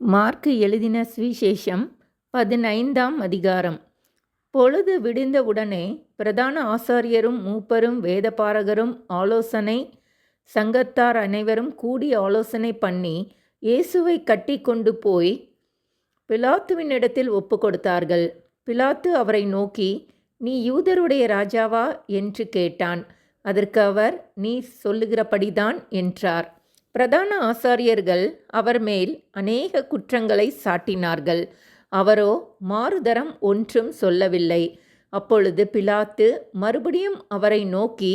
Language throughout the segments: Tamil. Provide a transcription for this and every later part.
மார்க்கு எழுதின சுவிசேஷம் பதினைந்தாம் அதிகாரம். பொழுது விடிந்தவுடனே பிரதான ஆசாரியரும் மூப்பரும் வேதபாரகரும் ஆலோசனை சங்கத்தார் அனைவரும் கூடி ஆலோசனை பண்ணி இயேசுவை கட்டி கொண்டு போய் பிலாத்துவினிடத்தில் ஒப்பு கொடுத்தார்கள். பிலாத்து அவரை நோக்கி நீ யூதருடைய ராஜாவா? என்று கேட்டான். அதற்கு அவர் நீ சொல்லுகிறபடிதான் என்றார். பிரதான ஆசாரியர்கள் அவர் மேல் அநேக குற்றங்களை சாட்டினார்கள். அவரோ மாறுதரம் ஒன்றும் சொல்லவில்லை. அப்பொழுது பிலாத்து மறுபடியும் அவரை நோக்கி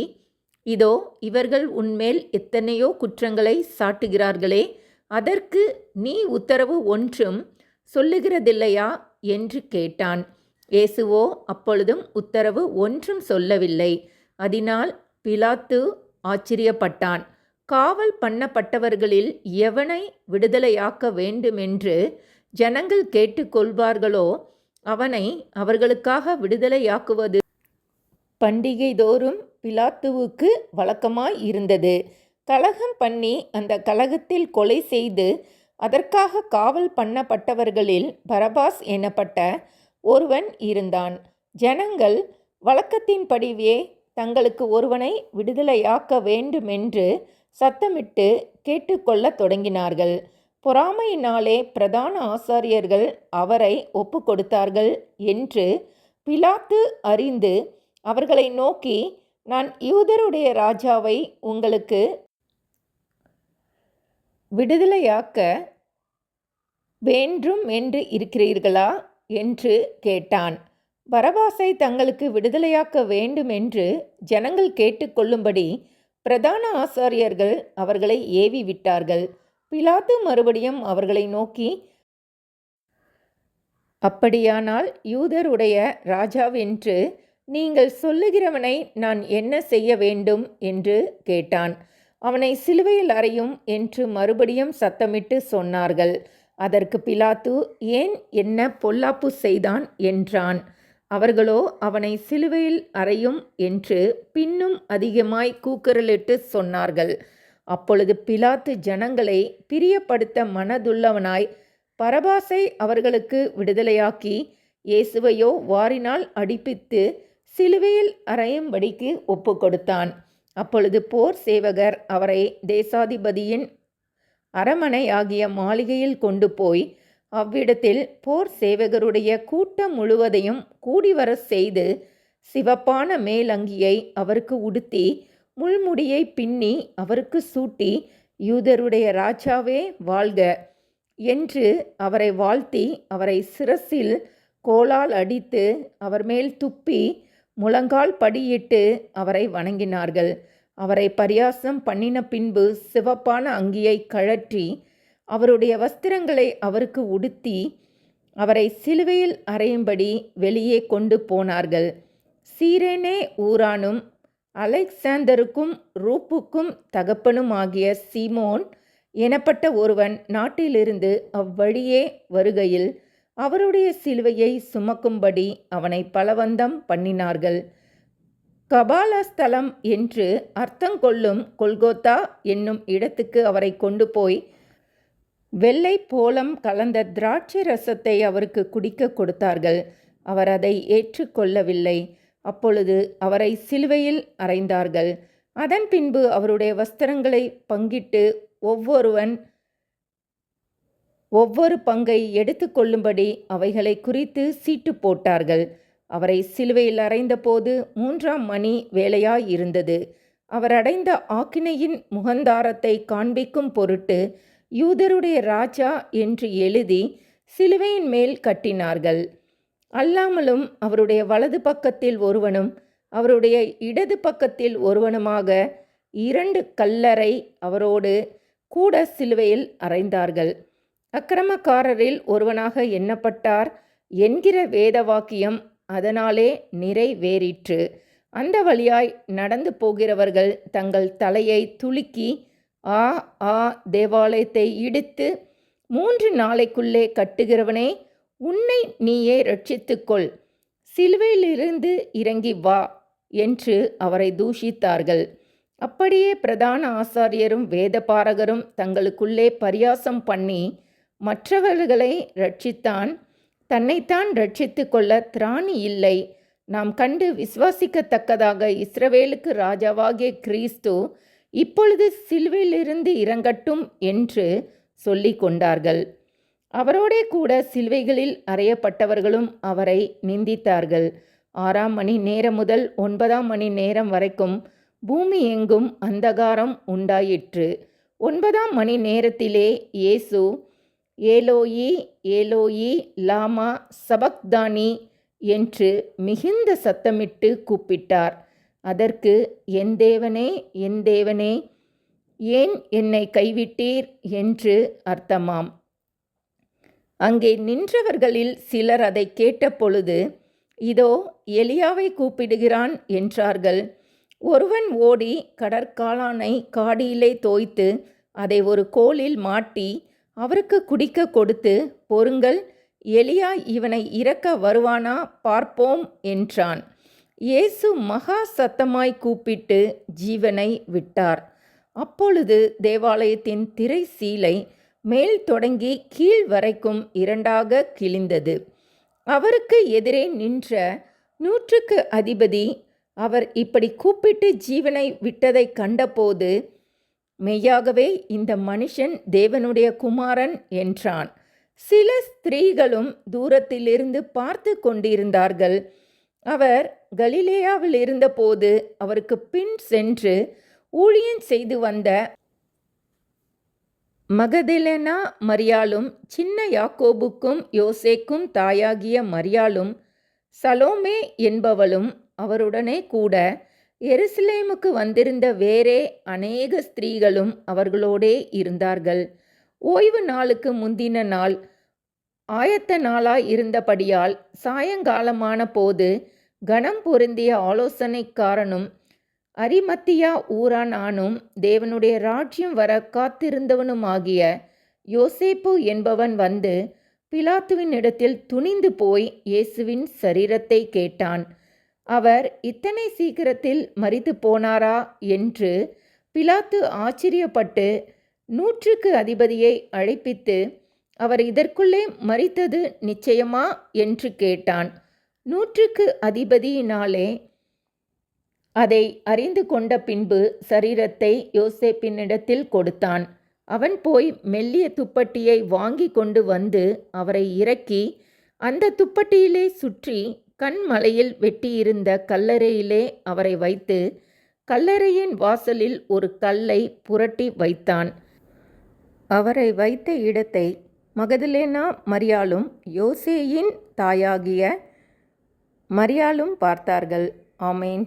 இதோ இவர்கள் உன்மேல் எத்தனையோ குற்றங்களை சாட்டுகிறார்களே அதற்கு நீ உத்தரவு ஒன்றும் சொல்லுகிறதில்லையா? என்று கேட்டான். இயேசுவோ அப்பொழுதும் உத்தரவு ஒன்றும் சொல்லவில்லை. அதனால் பிலாத்து ஆச்சரியப்பட்டான். காவல் பண்ணப்பட்டவர்களில் எவனை விடுதலையாக்க வேண்டுமென்று ஜனங்கள் கேட்டுக்கொள்வார்களோ அவனை அவர்களுக்காக விடுதலையாக்குவது பண்டிகைதோறும் பிலாத்துவுக்கு வழக்கமாய் இருந்தது. கலகம் பண்ணி அந்த கலகத்தில் கொலை செய்து அதற்காக காவல் பண்ணப்பட்டவர்களில் பரபாஸ் எனப்பட்ட ஒருவன் இருந்தான். ஜனங்கள் வழக்கத்தின்படியே தங்களுக்கு ஒருவனை விடுதலையாக்க வேண்டுமென்று சத்தமிட்டு கேட்டுக்கொள்ளத் தொடங்கினார்கள். பொறாமையினாலே பிரதான ஆசாரியர்கள் அவரை ஒப்பு கொடுத்தார்கள் என்று பிலாத்து அறிந்து அவர்களை நோக்கி நான் யூதருடைய ராஜாவை உங்களுக்கு விடுதலையாக்க வேண்டும் என்று இருக்கிறீர்களா? என்று கேட்டான். பரபாசை தங்களுக்கு விடுதலையாக்க வேண்டும் என்று ஜனங்கள் கேட்டுக்கொள்ளும்படி பிரதான ஆசாரியர்கள் அவர்களை ஏவி விட்டார்கள். பிலாத்து மறுபடியும் அவர்களை நோக்கி அப்படியானால் யூதருடைய ராஜாவென்று நீங்கள் சொல்லுகிறவனை நான் என்ன செய்ய வேண்டும்? என்று கேட்டான். அவனை சிலுவையில் அறையும் என்று மறுபடியும் சத்தமிட்டு சொன்னார்கள். அதற்கு பிலாத்து ஏன் என்ன பொல்லாப்பு செய்தான்? என்றான். அவர்களோ அவனை சிலுவையில் அறையும் என்று பின்னும் அதிகமாய் கூக்குரலிட்டு சொன்னார்கள். அப்பொழுது பிலாத்து ஜனங்களை பிரியப்படுத்த மனதுள்ளவனாய் பரபாசை அவர்களுக்கு விடுதலையாக்கி இயேசுவையோ வாரினால் அடிப்பித்து சிலுவையில் அறையும்படிக்கு ஒப்பு கொடுத்தான். அப்பொழுது போர் சேவகர் அவரை தேசாதிபதியின் அரமனை ஆகிய மாளிகையில் கொண்டு போய் அவ்விடத்தில் போர் சேவகருடைய கூட்டம் முழுவதையும் கூடிவர செய்து சிவப்பான மேலங்கியை அவருக்கு உடுத்தி முள்முடியை பின்னி அவருக்கு சூட்டி யூதருடைய ராஜாவே வாழ்க என்று அவரை வாழ்த்தி அவரை சிரசில் கோலால் அடித்து அவர் மேல் துப்பி முழங்கால் படியிட்டு அவரை வணங்கினார்கள். அவரை பரியாசம் பண்ணின பின்பு சிவப்பான அங்கியை கழற்றி அவருடைய வஸ்திரங்களை அவருக்கு உடுத்தி அவரை சிலுவையில் அறையும்படி வெளியே கொண்டு போனார்கள். சீரேனே ஊரானும் அலெக்சாந்தருக்கும் ரூப்புக்கும் தகப்பனுமாகிய சீமோன் எனப்பட்ட ஒருவன் நாட்டிலிருந்து அவ்வழியே வருகையில் அவருடைய சிலுவையை சுமக்கும்படி அவனை பலவந்தம் பண்ணினார்கள். கபாலஸ்தலம் என்று அர்த்தங்கொள்ளும் கொல்கோத்தா என்னும் இடத்துக்கு அவரை கொண்டு போய் வெள்ளை போலம் கலந்த திராட்சை ரசத்தை அவருக்கு குடிக்க கொடுத்தார்கள். அவர் அதை ஏற்றுக்கொள்ளவில்லை அப்பொழுது அவரை சிலுவையில் அறைந்தார்கள். அதன் பின்பு அவருடைய வஸ்திரங்களை பங்கிட்டு ஒவ்வொருவன் ஒவ்வொரு பங்கை எடுத்துக்கொள்ளும்படி அவைகளை குறித்து சீட்டு போட்டார்கள். அவரை சிலுவையில் அறைந்தபோது மூன்றாம் மணி வேலையாயிருந்தது அவர் அடைந்த ஆக்கினையின் முகந்தாரத்தை காண்பிக்கும் பொருட்டு யூதருடைய ராஜா என்று எழுதி சிலுவையின் மேல் கட்டினார்கள். அல்லாமலும் அவருடைய வலது பக்கத்தில் ஒருவனும் அவருடைய இடது பக்கத்தில் ஒருவனுமாக இரண்டு கல்லறை அவரோடு கூட சிலுவையில் அறைந்தார்கள். அக்கிரமக்காரரில் ஒருவனாக எண்ணப்பட்டார் என்கிற வேத வாக்கியம் அதனாலே நிறைவேறிற்று. அந்த வழியாய் நடந்து போகிறவர்கள் தங்கள் தலையை துலுக்கி ஆ ஆ தேவாலயத்தை இடித்து மூன்று நாளைக்குள்ளே கட்டுகிறவனே உன்னை நீயே ரட்சித்துக்கொள். சிலுவையிலிருந்து இறங்கி வா என்று அவரை தூஷித்தார்கள். அப்படியே பிரதான ஆசாரியரும் வேதபாரகரும் தங்களுக்குள்ளே பரியாசம் பண்ணி மற்றவர்களை ரட்சித்தான் தன்னைத்தான் ரட்சித்து கொள்ள திராணி இல்லை. நாம் கண்டு விசுவாசிக்கத்தக்கதாக இஸ்ரவேலுக்கு ராஜாவாகிய கிறிஸ்து இப்பொழுது சிலுவையிலிருந்து இறங்கட்டும் என்று சொல்லி கொண்டார்கள். அவரோடே கூட சிலுவைகளில் அறையப்பட்டவர்களும் அவரை நிந்தித்தார்கள். ஆறாம் மணி நேரம் முதல் ஒன்பதாம் மணி நேரம் வரைக்கும் பூமி எங்கும் அந்தகாரம் உண்டாயிற்று. ஒன்பதாம் மணி நேரத்திலே இயேசு ஏலோயி ஏலோயி லாமா சபக்தானி என்று மிகுந்த சத்தமிட்டு கூப்பிட்டார். அதற்கு என் தேவனே என் தேவனே ஏன் என்னை கைவிட்டீர்? என்று அர்த்தமாம். அங்கே நின்றவர்களில் சிலர் அதை கேட்டபொழுது இதோ எலியாவை கூப்பிடுகிறான் என்றார்கள். ஒருவன் ஓடி கடற்காளானை காடியிலே தோய்த்து அதை ஒரு கோலில் மாட்டி அவருக்கு குடிக்க கொடுத்து பொறுங்கள் எலியா இவனை இறக்க வருவானா? பார்ப்போம் என்றான். இயேசு மகா சத்தமாய் கூப்பிட்டு ஜீவனை விட்டார். அப்பொழுது தேவாலயத்தின் திரை சீலை மேல் தொடங்கி கீழ் வரைக்கும் இரண்டாக கிழிந்தது. அவருக்கு எதிரே நின்ற நூற்றுக்கு அதிபதி அவர் இப்படி கூப்பிட்டு ஜீவனை விட்டதை கண்டபோது மெய்யாகவே இந்த மனுஷன் தேவனுடைய குமாரன் என்றான். சில ஸ்திரீகளும் தூரத்திலிருந்து பார்த்து கொண்டிருந்தார்கள். அவர் கலிலேயாவில் இருந்தபோது அவருக்கு பின் சென்று ஊழியன் செய்து வந்த மகதிலனா மரியாளும் சின்ன யாக்கோபுக்கும் யோசேக்கும் தாயாகிய மரியாளும் சலோமே என்பவளும் அவருடனே கூட எருசலேமுக்கு வந்திருந்த வேறே அநேக ஸ்திரீகளும் அவர்களோடே இருந்தார்கள். ஓய்வு நாளுக்கு முந்தின நாள் ஆயத்த நாளாய் இருந்தபடியால் சாயங்காலமான போது கணம் பொருந்திய ஆலோசனைக்காரனும் அரிமத்தியா ஊரானானும் தேவனுடைய ராஜ்யம் வர காத்திருந்தவனுமாகிய யோசேப்பு என்பவன் வந்து பிலாத்துவின் இடத்தில் துணிந்து போய் இயேசுவின் சரீரத்தை கேட்டான். அவர் இத்தனை சீக்கிரத்தில் மறித்து போனாரா? என்று பிலாத்து ஆச்சரியப்பட்டு நூற்றுக்கு அதிபதியை அழைப்பித்து அவர் இதற்குள்ளே மறித்தது நிச்சயமா என்று கேட்டான். நூற்றுக்கு அதிபதியினாலே அதை அறிந்து கொண்ட பின்பு சரீரத்தை யோசேப்பினிடத்தில் கொடுத்தான். அவன் போய் மெல்லிய துப்பட்டியை வாங்கி கொண்டு வந்து அவரை இறக்கி அந்த துப்பட்டியிலே சுற்றி கண்மலையில் வெட்டியிருந்த கல்லறையிலே அவரை வைத்து கல்லறையின் வாசலில் ஒரு கல்லை புரட்டி வைத்தான். அவரை வைத்த இடத்தை மகதலேனா மரியாளும் யோசேயின் தாயாகிய மரியாளும் பார்த்தார்கள். ஆமேன்.